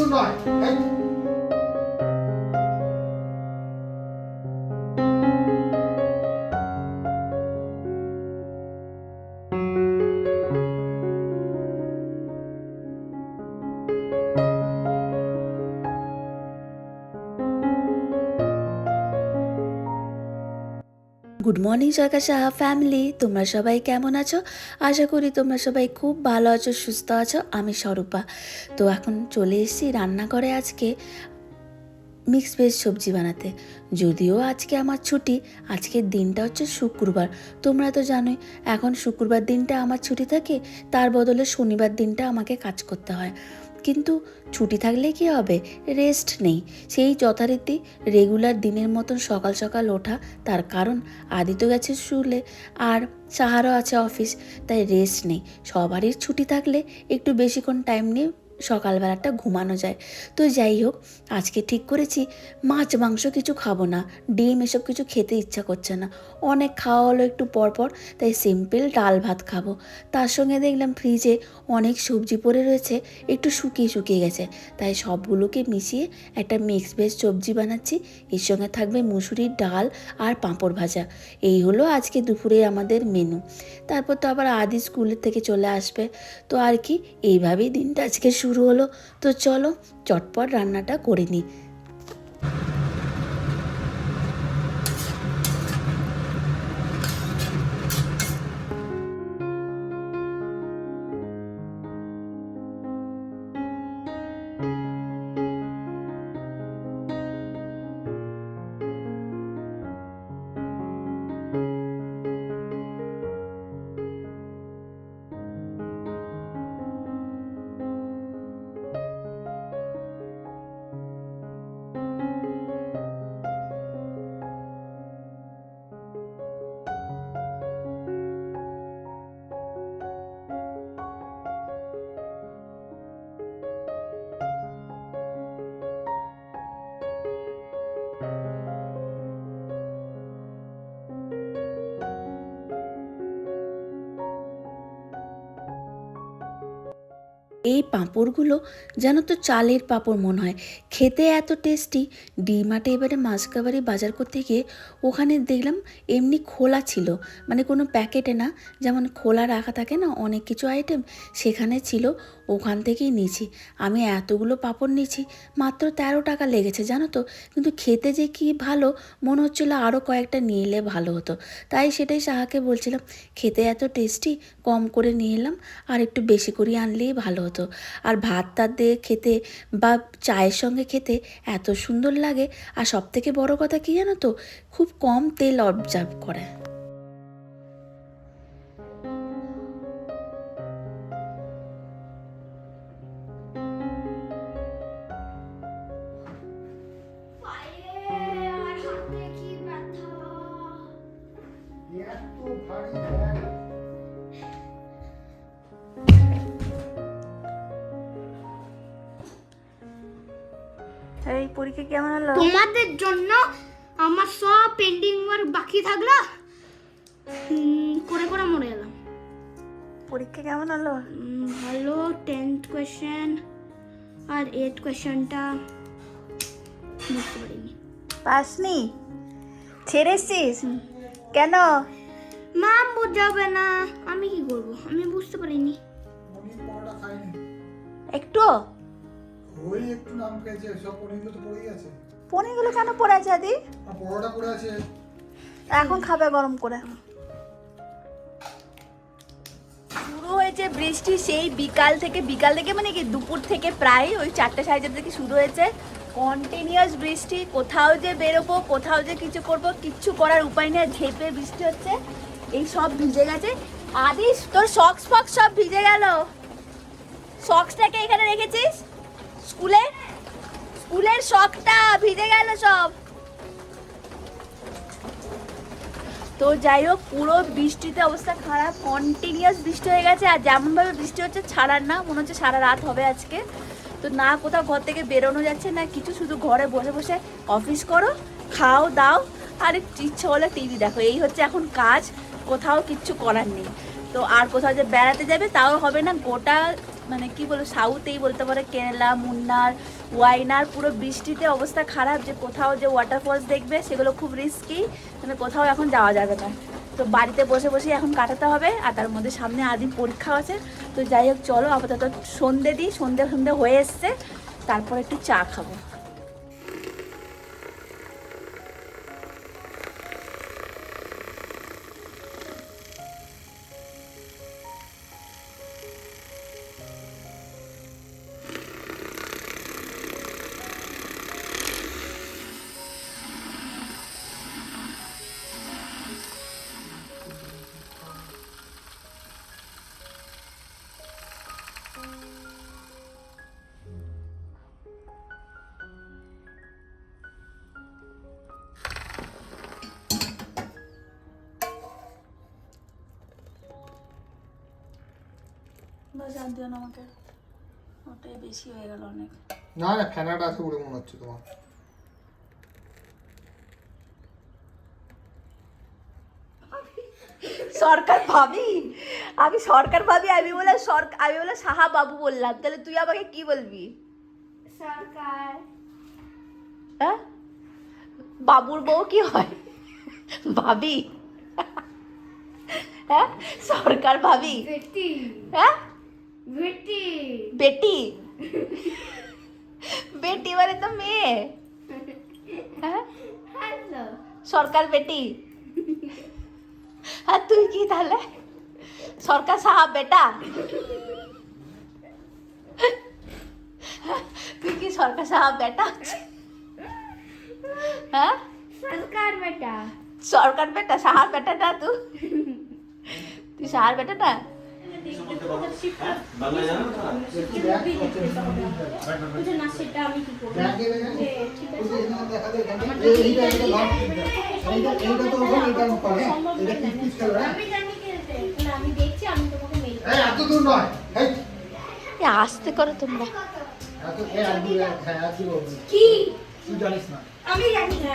কিন্তু নয় good morning Sarkar Saha family তোমরা সবাই কেমন আছো? আশা করি তোমরা সবাই খুব ভালো আছো, সুস্থ আছো। আমি স্বরূপা। তো এখন চলে এসেছি রান্নাঘরে আজকে মিক্স ভেজ সবজি বানাতে। যদিও আজকে আমার ছুটি, আজকের দিনটা হচ্ছে শুক্রবার। তোমরা তো জানোই, এখন শুক্রবার দিনটা আমার ছুটি থাকে, তার বদলে শনিবার দিনটা আমাকে কাজ করতে হয়। কিন্তু ছুটি থাকলে কি হবে? রেস্ট নেই। সেই যথারীতি রেগুলার দিনের মতন সকাল সকাল ওঠা তার কারণ। আদিত্য গেছে শুলে আর সাহারও আছে অফিস, তাই রেস্ট নেই। সবারই ছুটি থাকলে একটু বেশিক্ষণ টাইম নিয়ে সকালবেলাটা ঘুমানো যায়। তো যাই হোক, আজকে ঠিক করেছি। মাছ, মাংস কিছু খাব না। ডিম, এসব কিছু খেতে ইচ্ছা করছে না। অনেক খাওয়া হলো একটু পরপর, তাই সিম্পল ডাল ভাত খাব। তার সঙ্গে দেখলাম ফ্রিজে অনেক সবজি পড়ে রয়েছে, একটু শুকিয়ে শুকিয়ে গেছে। তাই সবগুলোকে মিশিয়ে একটা মিক্স ভেজ সবজি বানাচ্ছি। এর সঙ্গে থাকবে মুসুরির ডাল আর পাঁপড় ভাজা। এই হলো আজকে দুপুরে আমাদের মেনু তারপর তো আবার আদি স্কুলের থেকে চলে আসবে। তো আর কি, এইভাবেই দিনটা আজকে শুরু হলো। তো চলো, চটপট রান্নাটা করে নিই। এই পাঁপড়গুলো যেন তো চালের পাঁপড় মনে হয়। খেতে এত টেস্টি ডিমাটে এবারে মাসকাবারি বাজার করতে গিয়ে ওখানে দেখলাম এমনি খোলা ছিল। মানে কোনো প্যাকেটে না, যেমন খোলা রাখা থাকে না, অনেক কিছু আইটেম সেখানে ছিল, ওখান থেকেই নিয়েছি। আমি এতগুলো পাঁপড় নিয়েছি, মাত্র তেরো টাকা লেগেছে, জানো তো? কিন্তু খেতে যে কি ভালো, মনে হচ্ছিল আরও কয়েকটা নিয়ে এলে ভালো হতো। তাই সেটাই সাহাকে বলছিলাম, খেতে এত টেস্টি কম করে নিয়ে এলাম, আর একটু বেশি করে আনলেই ভালো হতো। আর ভাত টাত দিয়ে খেতে বা চায়ের সঙ্গে খেতে এত সুন্দর লাগে। আর সব থেকে বড় কথা কী জানো তো? খুব কম তেল অবজার্ভ করে। এই পরীক্ষা কেমন হলো? তোমাদের জন্য আমার সব পেন্ডিং ওয়ার্ক বাকি থাকল। করে করে মরে গেলাম। পরীক্ষা কেমন হলো? ভালো টেন্থ কোয়েশ্চেন আর এইট কোয়েশ্চেনটা বুঝতে পারিনি। পাসনি? ছেড়েছিস কেন? ম্যাম বোঝাবে না। আমি কি করব? আমি বুঝতে পারিনি। একটু ওই একটু নাম খেয়েছে সব পনিরগুলো তো পড়েই আছে। পনিরগুলো কেন পড়ে আছে আদি? পরোটা পড়ে আছে। এখন খাবে গরম করে। শুরু হয়েছে বৃষ্টি সেই বিকাল থেকে বিকাল থেকে মানে কি দুপুর থেকে প্রায় ওই চারটে সাড়ে চারটে থেকে শুরু হয়েছে। কন্টিনিউয়াস বৃষ্টি কোথাও যে বেরোবো কোথাও যে কিছু করব কিচ্ছু করার উপায় নেই ঝেপে বৃষ্টি হচ্ছে। এই সব ভিজে গেছে। আদিস তোর সক্স ফক্স সব ভিজে গেল? সক্সটাকে এখানে রেখেছিস? স্কুলে? স্কুলের শখটা ভিজে গেল সব। তো যাই হোক, পুরো বৃষ্টিতে অবস্থা খারাপ কন্টিনিউয়াস বৃষ্টি হয়ে গেছে, আর যেমনভাবে বৃষ্টি হচ্ছে, ছাড়ার না, মনে হচ্ছে সারা রাত হবে আজকে। তো না কোথাও ঘর থেকে বেরোনো যাচ্ছে না, কিছু শুধু ঘরে বসে বসে অফিস করো, খাও, দাও, আর ইচ্ছে হলে টিভি দেখো। এই হচ্ছে এখন কাজ, কোথাও কিচ্ছু করার নেই। তো আর কোথাও যে বেড়াতে যাবে, তাও হবে না, গোটা মানে কি বলব সাউথেই বলতে পারে কেরালা, মুন্নার, ওয়াইনার, পুরো বৃষ্টিতে অবস্থা খারাপ যে কোথাও যে ওয়াটারফলস দেখবে, সেগুলো খুব রিস্কি মানে কোথাও এখন যাওয়া যাবে না। তো বাড়িতে বসে বসে এখন কাটাতে হবে, আর তার মধ্যে সামনে আদি পরীক্ষা আছে। তো যাই হোক, চলো আপাতত সন্ধে দিই, সন্ধে সন্ধে হয়ে এসছে, তারপর একটু চা খাব। বাস আর দিও না আমাকে ওটাই বেশি হয়ে গেল অনেক না না ফ্যানাটা আছে বলে মনে হচ্ছে তোমার সরকার ভাবি আমি সরকার ভাবি আমি বলে সরকার আমি বলে সাহা বাবু বললাম তাহলে তুই আমাকে কি বলবি সরকার হ্যাঁ বাবুর বউ কি হয় ভাবি হ্যাঁ সরকার ভাবি বেটি হ্যাঁ বেটি বেটি বেটি মানে তো মেয়ে হ্যাঁ হ্যালো সরকার বেটি আর তুই কি তাহলে সরকার সাহাব বেটা তুই কি সরকার সাহাব বেটা হ্যাঁ সরকার বেটা সরকার বেটা সাহার বেটা না তুই তুই সাহার বেটা না বাংলা জানো তো? না? বুঝে না সেটা আমি কি করব? ব্যাগে ব্যাগে যে, ঠিক আছে? দেখা যায় এইটা এইটা ভাব এইটা। এইটা তো ওখানে এটা করে এটা না। কি পিস হ্যাঁ আমি জানি খেলতে না আমি দেখছি আমি তোমাকে মেল এই এত দূর নয়। এই। এ আসতে করো তোমরা। এত এই আর দূরে হ্যাঁ আর দূরে কি? তুই জানিস না। আমি জানি না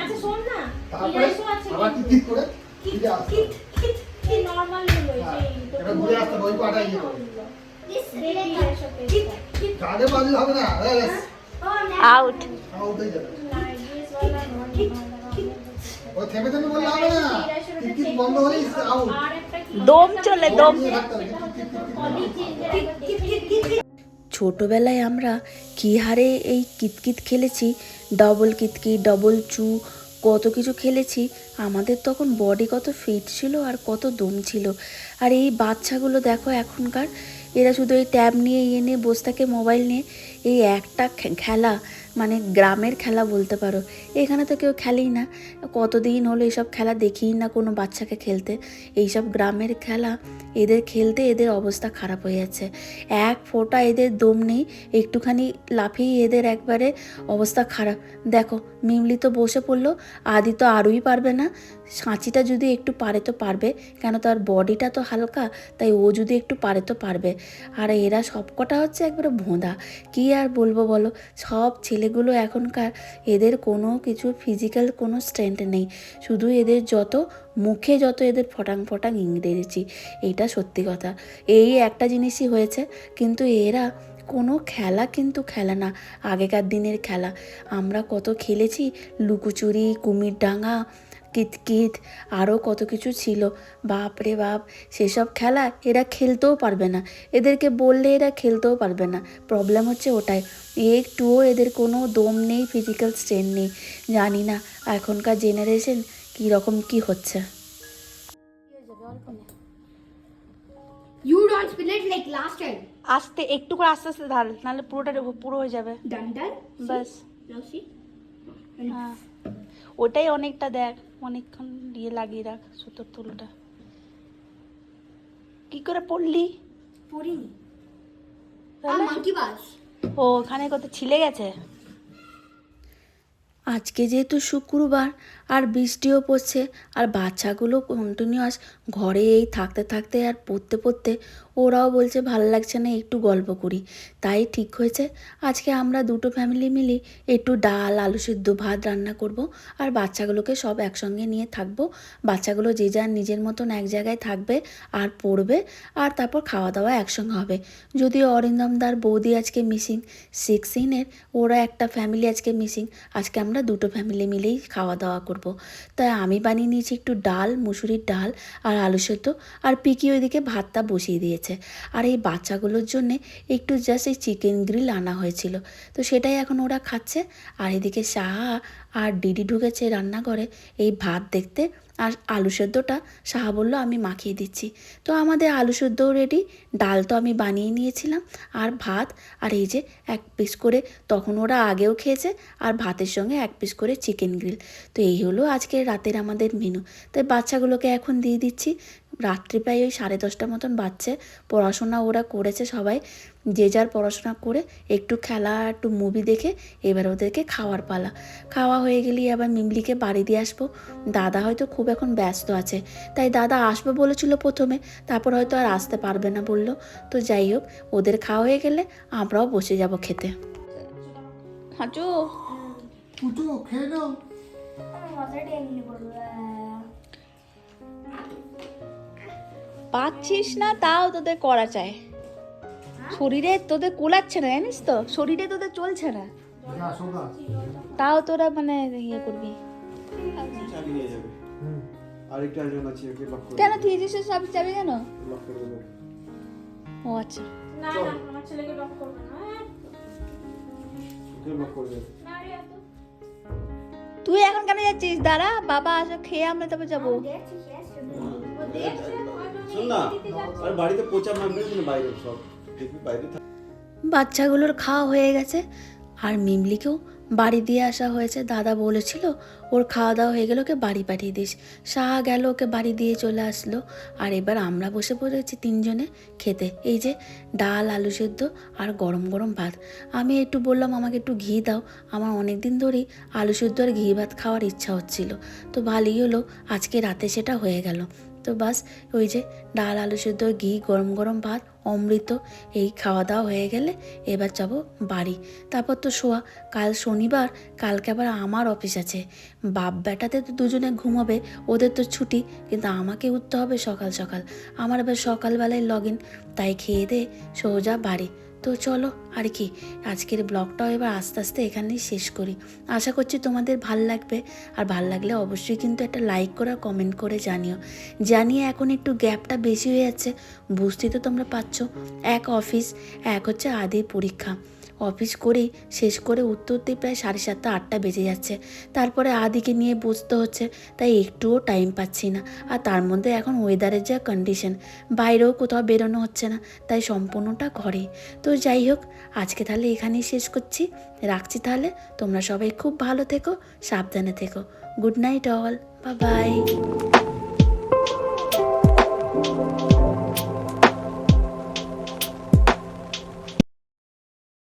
আচ্ছা শোন না আবার কি ঠিক করে আউট দম চলে দম। ছোটোবেলায় আমরা কী হারে এই কিতকিত খেলেছি ডবল কিতকিত ডবল চু, কত কিছু খেলেছি, আমাদের তখন বডি কত ফিট ছিল আর কত দম ছিল। আর এই বাচ্চাগুলো দেখো এখনকার, এরা শুধু এই ট্যাব নিয়ে ইয়ে নিয়ে, বসে থাকে মোবাইল নিয়ে, এই একটা খেলা মানে গ্রামের খেলা বলতে পারো এখানে তো কেউ খেলেই না। কতদিন হলো এইসব খেলা দেখিই না কোনো বাচ্চাকে খেলতে। এইসব গ্রামের খেলা, এদের খেলতে এদের অবস্থা খারাপ হয়ে যাচ্ছে। এক ফোঁটা এদের দম নেই, একটুখানি লাফিয়ে এদের একবারে অবস্থা খারাপ। দেখো, মিমলি তো বসে পড়ল, আদি তো আরোই পারবে না। সাঁচিটা যদি একটু পারে তো পারবে, কেন তার বডিটা তো হালকা, তাই ও যদি একটু পারে তো পারবে। আর এরা সবকটা হচ্ছে একবারে ভোঁদা। কী আর বলব বলো, সব ছেলেগুলো এখনকার এদের কোনো কিছু ফিজিক্যাল কোনো স্ট্রেংথ নেই। শুধু এদের যত, মুখে যত এদের ফটাং ফটাং ইংরেজি এইটা সত্যি কথা। এই একটা জিনিসই হয়েছে, কিন্তু এরা কোনো খেলা কিন্তু খেলা না, আগেকার দিনের খেলা। আমরা কত খেলেছি, লুকোচুরি কুমির ডাঙা কিতকিত আরও কত কিছু ছিল। বাপ রে বাপ সেসব খেলা এরা খেলতেও পারবে না। এদেরকে বললে এরা খেলতেও পারবে না। প্রবলেম হচ্ছে ওটাই। একটুও এদের কোনো দম নেই ফিজিক্যাল স্ট্রেন নেই। জানি না এখনকার জেনারেশন কী রকম কী হচ্ছে. আস্তে একটু করে আস্তে আস্তে ঢাল নাহলে পুরোটা পুরো হয়ে যাবে। Done, done. বাস হ্যাঁ। ওটাই অনেকটা দেখ অনেকক্ষণ দিয়ে লাগিয়ে রাখ সুতোর তুলটা। কি করে পড়লি? পড়িনি। তাহলে? ও ওখানে কত ছিলে গেছে? আজকে যেহেতু শুক্রবার আর বৃষ্টিও পড়ছে আর বাচ্চাগুলো কন্টিনিউয়াস ঘরে এই থাকতে থাকতে আর পড়তে পড়তে ওরাও বলছে, ভালো লাগছে না, একটু গল্প করি। তাই ঠিক হয়েছে। আজকে আমরা দুটো ফ্যামিলি মিলি একটু ডাল, আলু সিদ্ধ, ভাত রান্না করব আর বাচ্চাগুলোকে সব একসঙ্গে নিয়ে থাকব। বাচ্চাগুলো যে যার নিজের মতন এক জায়গায় থাকবে আর পড়বে আর তারপর খাওয়া দাওয়া একসঙ্গে হবে। যদিও অরিন্দমদার বৌদি আজকে মিসিং সিক্সটিনের ওরা একটা ফ্যামিলি আজকে মিসিং আজকে আমরা দুটো ফ্যামিলি মিলেই খাওয়া দাওয়া করব। তাই আমি বানিয়ে নিয়েছি একটু ডাল, মুসুরির ডাল আর আলু সেদ্ধ আর পিকি ওইদিকে ভাতটা বসিয়ে দিয়েছে। আর এই বাচ্চাগুলোর জন্যে একটু জাস্ট এই চিকেন গ্রিল আনা হয়েছিল। তো সেটাই এখন ওরা খাচ্ছে। আর এদিকে সাহা আর ডিডি ঢুকেছে রান্নাঘরে এই ভাত দেখতে আর আলু সেদ্ধটা সাহা বলল, আমি মাখিয়ে দিচ্ছি। তো আমাদের আলু সেদ্ধও রেডি ডাল তো আমি বানিয়ে নিয়েছিলাম আর ভাত। আর এই যে এক পিস করে তখন ওরা আগেও খেয়েছে আর ভাতের সঙ্গে এক পিস করে চিকেন গ্রিল তো এই হলো আজকে রাতের আমাদের মেনু তাই বাচ্চাগুলোকে এখন দিয়ে দিচ্ছি। রাত্রি প্রায় ওই সাড়ে দশটা মতন বাজছে। পড়াশোনা ওরা করেছে সবাই। যে যার পড়াশোনা করে একটু খেলা একটু মুভি দেখে এবার ওদেরকে খাওয়ার পালা। খাওয়া হয়ে গেলেই আবার মিমলিকে বাড়ি দিয়ে আসব। দাদা হয়তো খুব এখন ব্যস্ত আছে। তাই দাদা আসবে বলেছিল প্রথমে তারপর হয়তো আর আসতে পারবে না বলল। তো যাই হোক ওদের খাওয়া হয়ে গেলে আমরাও বসে যাব খেতে। হাঁচু খেয়ে নাও। পাচ্ছিস না তাও তোদের করা চাই। শরীরে তোদের কোলাচ্ছে না জানিস তো? শরীরে তোদের চলছে না। তাও তোরা মানে ইয়ে করবি। চাবি নিয়ে যাবে। হুম। আরেকটা একজন আছে ওকে লক করে কেন থিয়েছিস সব যাবে কেন? ও আচ্ছা। না না আমার ছেলেকে লক করবে না হ্যাঁ? তুই এখন কেন যাচ্ছিস? দাঁড়া বাবা আসো খেয়ে আমরা তবে যাব। শোন না আর বাড়িতে পোচা মারবে না বাইরে সব। বাচ্চাগুলোর খাওয়া হয়ে গেছে, আর মিমলিকেও বাড়ি দিয়ে আসা হয়েছে। দাদা বলেছিল, ওর খাওয়া দাওয়া হয়ে গেলে ওকে বাড়ি পাঠিয়ে দিস। সাহা গেল, ওকে বাড়ি দিয়ে চলে আসলো। আর এবার আমরা বসে পড়েছি তিনজনে খেতে। এই যে ডাল, আলু সেদ্ধ আর গরম গরম ভাত। আমি একটু বললাম, আমাকে একটু ঘি দাও। আমার অনেক দিন ধরেই আলু সেদ্ধ আর ঘি ভাত খাওয়ার ইচ্ছা হচ্ছিল। তো ভালোই হলো, আজকে রাতে সেটা হয়ে গেল। তো বাস, ওই যে ডাল, আলু সেদ্ধ, ঘি, গরম গরম ভাত অমৃত, এই খাওয়া দাওয়া হয়ে গেলে এবার যাব বাড়ি। তারপর তো শোয়া, কাল শনিবার, কালকে আবার আমার অফিস আছে। বাপ বেটাতে তো দুজনে ঘুমাবে, ওদের তো ছুটি, কিন্তু আমাকে উঠতে হবে সকাল সকাল। আমার এবার সকালবেলায় লগ ইন তাই খেয়ে দে, সোজা বাড়ি। তো চলো, আর কি, আজকের ব্লগটাও এবার আস্তে আস্তে এখানেই শেষ করি। আশা করছি তোমাদের ভালো লাগবে, আর ভালো লাগলে অবশ্যই কিন্তু একটা লাইক করে কমেন্ট করে জানিও। জানিয়ে এখন একটু গ্যাপটা বেশি হয়ে যাচ্ছে, বুঝতেই তো তোমরা পাচ্ছ এক অফিস এক হচ্ছে আদি পরীক্ষা। অফিস করেই শেষ করে উঠতে প্রায় সাড়ে সাতটা, আটটা বেজে যাচ্ছে। তারপরে আদিকে নিয়ে বুঝতে হচ্ছে, তাই একটুও টাইম পাচ্ছি না। আর তার মধ্যে এখন ওয়েদারের যা কন্ডিশন বাইরেও কোথাও বেরোনো হচ্ছে না, তাই সম্পূর্ণটা ঘরে। তো যাই হোক, আজকে তাহলে এখানেই শেষ করছি। রাখছি তাহলে। তোমরা সবাই খুব ভালো থেকো, সাবধানে থেকো। গুড নাইট অল বা বাই